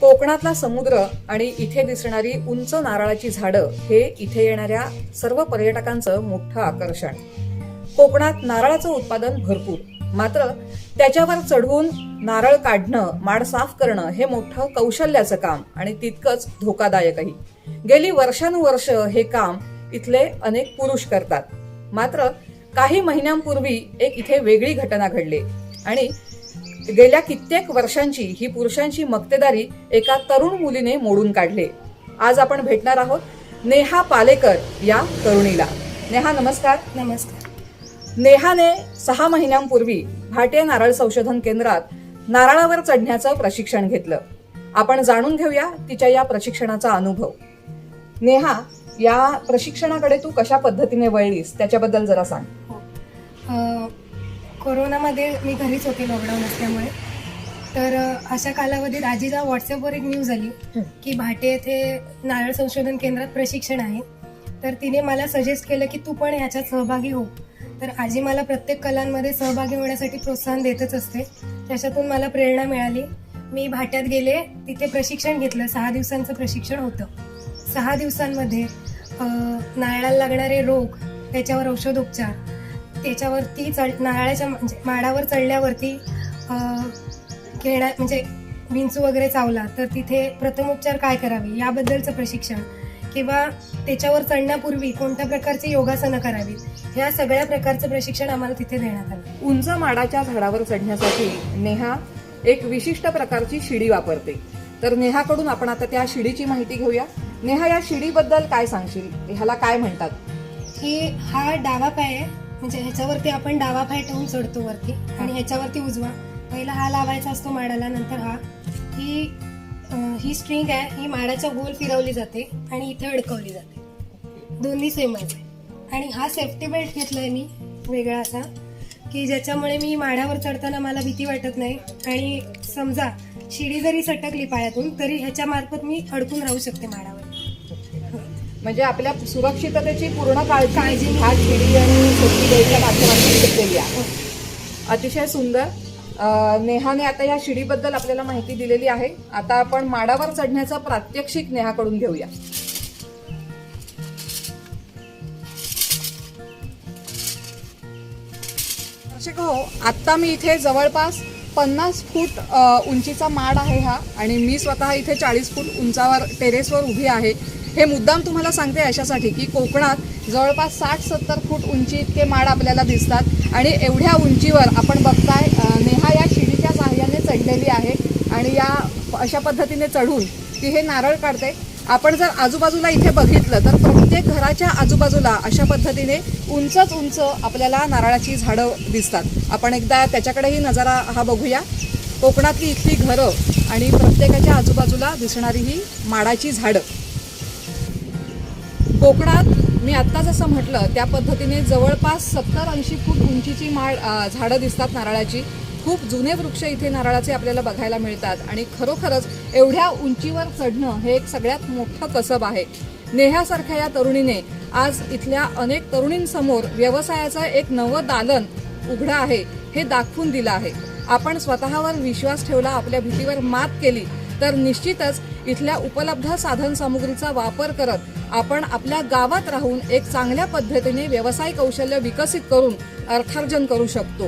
कोकणातला समुद्र आणि इथे दिसणारी उंच नारळाची झाडं हे इथे येणाऱ्या सर्व पर्यटकांचं मोठं आकर्षण. कोकणात नारळाचं उत्पादन भरपूर. मात्र त्याच्यावर चढवून नारळ काढणं माड साफ करणं हे मोठं कौशल्याचं काम आणि तितकंच धोकादायकही. गेली वर्षानुवर्ष हे काम इथले अनेक पुरुष करतात. मात्र काही महिन्यांपूर्वी एक इथे वेगळी घटना घडली आणि गेल्या कित्येक वर्षांची ही पुरुषांची मक्तेदारी एका तरुण मुलीने मोडून काढले. आज आपण भेटणार आहोत नेहा पालेकर या तरुणीला. नेहा नमस्कार. नमस्कार. नेहाने सहा महिन्यांपूर्वी भाटे नारळ संशोधन केंद्रात नारळावर चढण्याचं प्रशिक्षण घेतलं. आपण जाणून घेऊया तिच्या या प्रशिक्षणाचा अनुभव. नेहा या प्रशिक्षणाकडे तू कशा पद्धतीने वळलीस? त्याच्याबद्दल जरा सांग. हो. कोरोनामध्ये मी घरीच होते लॉकडाऊन असल्यामुळे. तर अशा कालावधीत आजीला व्हॉट्सअपवर एक न्यूज आली. की भाटे येथे नारळ संशोधन केंद्रात प्रशिक्षण आहे. तर तिने मला सजेस्ट केलं की तू पण ह्याच्यात सहभागी हो. तर आजी मला प्रत्येक कलांमध्ये सहभागी होण्यासाठी प्रोत्साहन देतच असते. त्याच्यातून मला प्रेरणा मिळाली. मी भाट्यात गेले तिथे प्रशिक्षण घेतलं. सहा दिवसांचं प्रशिक्षण होतं. सहा दिवसांमध्ये नारळाला लागणारे रोग त्याच्यावर औषधोपचार त्याच्यावरती चढ नारळाच्या म्हणजे माडावर चढल्यावरती अ, घेण्या म्हणजे विंचू वगैरे चावला तर तिथे प्रथमोपचार काय करावे? याबद्दलचं प्रशिक्षण किंवा त्याच्यावर चढण्यापूर्वी कोणत्या प्रकारची योगासनं करावीत? या सगळ्या प्रकारचं प्रशिक्षण आम्हाला तिथे देण्यात आलं. उंच माडाच्या झाडावर चढण्यासाठी नेहा एक विशिष्ट प्रकारची शिडी वापरते. तर नेहाकडून आपण आता त्या शिडीची माहिती घेऊया. नेहा या शिडीबद्दल काय सांगशील? ह्याला काय म्हणतात? की हा डावा पाय आहे म्हणजे ह्याच्यावरती आपण डावा पाय ठेवून चढतो वरती आणि ह्याच्यावरती उजवा. पहिला हा लावायचा असतो माडाला नंतर हा. ही ही स्ट्रिंग आहे ही माडाच्या गोल फिरवली जाते आणि इथे अडकवली जाते. दोन्ही सेमच आहे. आणि हा सेफ्टी बेल्ट घेतलाय मी वेगळा असा की ज्याच्यामुळे मी माडावर चढताना मला भीती वाटत नाही. आणि समजा शिडी जरी सटकली पायातून तरी ह्याच्या मार्फत मी अडकून राहू शकते माडावर. म्हणजे आपल्या सुरक्षिततेची पूर्ण काळजी काळजी. ह्या शिडी आणि सोपी बेल्टच्या माध्यमातून घेतलेली आहे. अतिशय सुंदर. नेहाने आता या शिडीबद्दल आपल्याला माहिती दिलेली आहे. आता आपण माडावर चढण्याचं प्रात्यक्षिक नेहाकडून घेऊया. दर्शक हो आत्ता मी इथे जवळपास पन्नास फूट उंचीचा माड आहे हा. आणि मी स्वतः इथे चाळीस फूट उंचावर टेरेसवर उभी आहे. हे मुद्दाम तुम्हाला सांगते अशासाठी की कोकणात जवळपास साठ सत्तर फूट उंची इतके माड आपल्याला दिसतात आणि एवढ्या उंचीवर आपण बघताय नेहा या शिडीच्या सहाय्याने चढलेली आहे आणि या अशा पद्धतीने चढून ती हे नारळ काढते. आपण जर आजूबाजूला इथे बघितलं तर प्रत्येक घराच्या आजूबाजूला अशा पद्धतीने उंचच उंच आपल्याला नारळाची झाडं दिसतात. आपण एकदा त्याच्याकडेही नजारा हा बघूया. कोकणातली इथली घरं आणि प्रत्येकाच्या आजूबाजूला दिसणारी ही माडाची झाडं. कोकणात मी आत्ता जसं म्हटलं त्या पद्धतीने जवळपास सत्तर ऐंशी फूट उंचीची माळ झाडं दिसतात नारळाची. खूप जुने वृक्ष इथे नारळाचे आपल्याला बघायला मिळतात. आणि खरोखरच एवढ्या उंचीवर चढणं हे एक सगळ्यात मोठं कसब आहे. नेहासारख्या या तरुणीने आज इथल्या अनेक तरुणींसमोर व्यवसायाचं एक नवं दालन उघडं आहे हे दाखवून दिलं आहे. आपण स्वतःवर विश्वास ठेवला आपल्या भीतीवर मात केली तर निश्चितच इथल्या उपलब्ध साधन सामुग्रीचा वापर करत आपण आपल्या गावात राहून एक चांगल्या पद्धतीने व्यवसाय कौशल्य विकसित करून अर्थार्जन करू शकतो.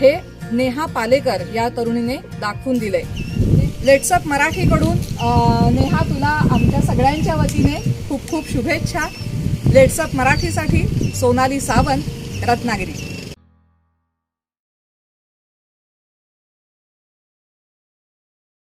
हे नेहा पालेकर या तरुणीने दाखवून दिले लेट्सअप मराठीकडून. नेहा तुला आमच्या सगळ्यांच्या वतीने खूप खूप शुभेच्छा. लेट्सअप मराठीसाठी सोनाली सावंत रत्नागिरी.